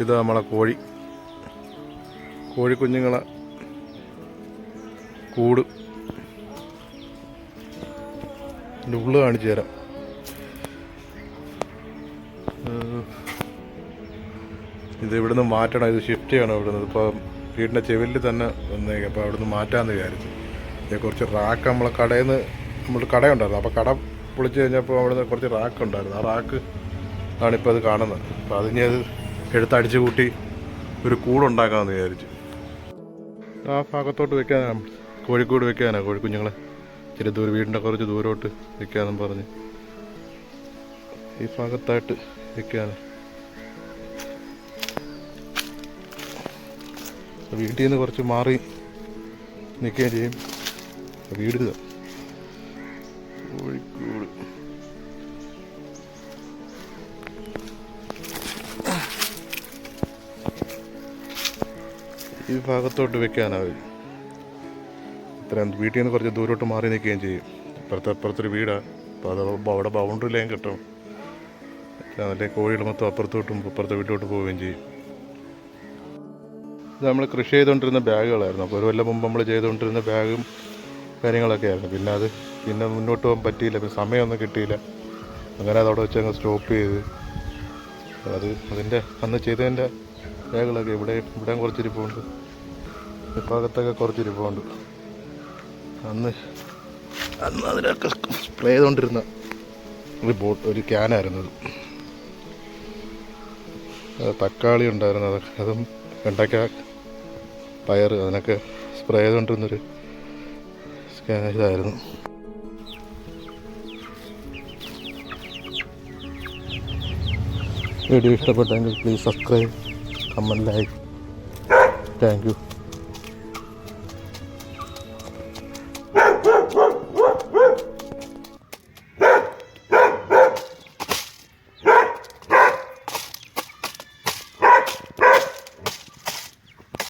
ഇത് നമ്മളെ കോഴി. കോഴിക്കുഞ്ഞുങ്ങളെ കൂട്. എന്റെ ഉള്ളു കാണിച്ചു തരാം. ഇത് ഇവിടുന്ന് മാറ്റണം. ഇത് ഷിഫ്റ്റ് ചെയ്യണം ഇവിടുന്ന്. ഇപ്പോൾ വീടിന്റെ ചെവിലിൽ തന്നെ വന്നേക്കാം. അപ്പോൾ അവിടുന്ന് മാറ്റാമെന്ന് വിചാരിച്ചു. ഇത് കുറച്ച് റാക്ക് നമ്മളെ കടയിൽ നിന്ന് നമ്മൾ കടയുണ്ടായിരുന്നു. അപ്പോൾ കട പൊളിച്ച് കഴിഞ്ഞപ്പോൾ അവിടുന്ന് കുറച്ച് റാക്ക് ഉണ്ടായിരുന്നു. ആ റാക്ക് ആണിപ്പോൾ അത് കാണുന്നത്. അപ്പോൾ അതിന് അത് എടുത്തടിച്ച് കൂട്ടി ഒരു കൂടുണ്ടാക്കാമെന്ന് വിചാരിച്ചു. ആ ഭാഗത്തോട്ട് വെക്കാനാണ് കോഴിക്കോട് വെക്കാനാണ് കോഴിക്കുഞ്ഞുങ്ങളെ ഇച്ചിരി ദൂരം വീടിന്റെ കുറച്ച് ദൂരോട്ട് വെക്കാമെന്നും പറഞ്ഞ്. ഈ ഭാഗത്തായിട്ട് വെക്കാനാണ് വീട്ടിൽ നിന്ന് കുറച്ച് മാറി നിൽക്കുകയും ചെയ്യും. വീട് ഇതാ. ഈ ഭാഗത്തോട്ട് വെക്കാനാവും ഇത്രയും വീട്ടിൽ നിന്ന് കുറച്ച് ദൂരോട്ട് മാറി നിൽക്കുകയും ചെയ്യും. ഇപ്പുറത്തെ അപ്പുറത്തൊരു വീടാണ് അപ്പോൾ അത് അവിടെ ബൗണ്ടറി ലൈൻ കിട്ടും. അല്ലെങ്കിൽ കോഴികൾ മൊത്തം അപ്പുറത്തോട്ടും ഇപ്പുറത്തെ വീട്ടിലോട്ട് പോവുകയും ചെയ്യും. ഇത് നമ്മൾ കൃഷി ചെയ്തുകൊണ്ടിരുന്ന ബാഗുകളായിരുന്നു. അപ്പോൾ ഒരു കൊല്ലം മുമ്പ് നമ്മൾ ചെയ്തുകൊണ്ടിരുന്ന ബാഗും കാര്യങ്ങളൊക്കെ ആയിരുന്നു. പിന്നെ അത് പിന്നെ മുന്നോട്ട് പോകാൻ പറ്റിയില്ല. പിന്നെ സമയമൊന്നും കിട്ടിയില്ല. അങ്ങനെ അതവിടെ വെച്ച് അങ്ങ് സ്റ്റോപ്പ് ചെയ്ത്. അത് അതിന്റെ അന്ന് ചെയ്തതിന്റെ ബാഗുകളൊക്കെ ഇവിടെ ഇവിടെ കുറച്ചിരിപ്പുണ്ട്. ഭാഗത്തൊക്കെ കുറച്ചിരിപ്പുണ്ട്. അന്ന് അന്ന് അതിനൊക്കെ സ്പ്രേ ചെയ്തുകൊണ്ടിരുന്ന ഒരു ബോട്ട് ഒരു ക്യാനായിരുന്നു അത്. അത് തക്കാളി ഉണ്ടായിരുന്നു. അതൊക്കെ അതും വെണ്ടയ്ക്ക പയർ അതിനൊക്കെ സ്പ്രേ ചെയ്തുകൊണ്ടിരുന്നൊരു ഇതായിരുന്നു. വീഡിയോ ഇഷ്ടപ്പെട്ടെങ്കിൽ please subscribe comment like thank you.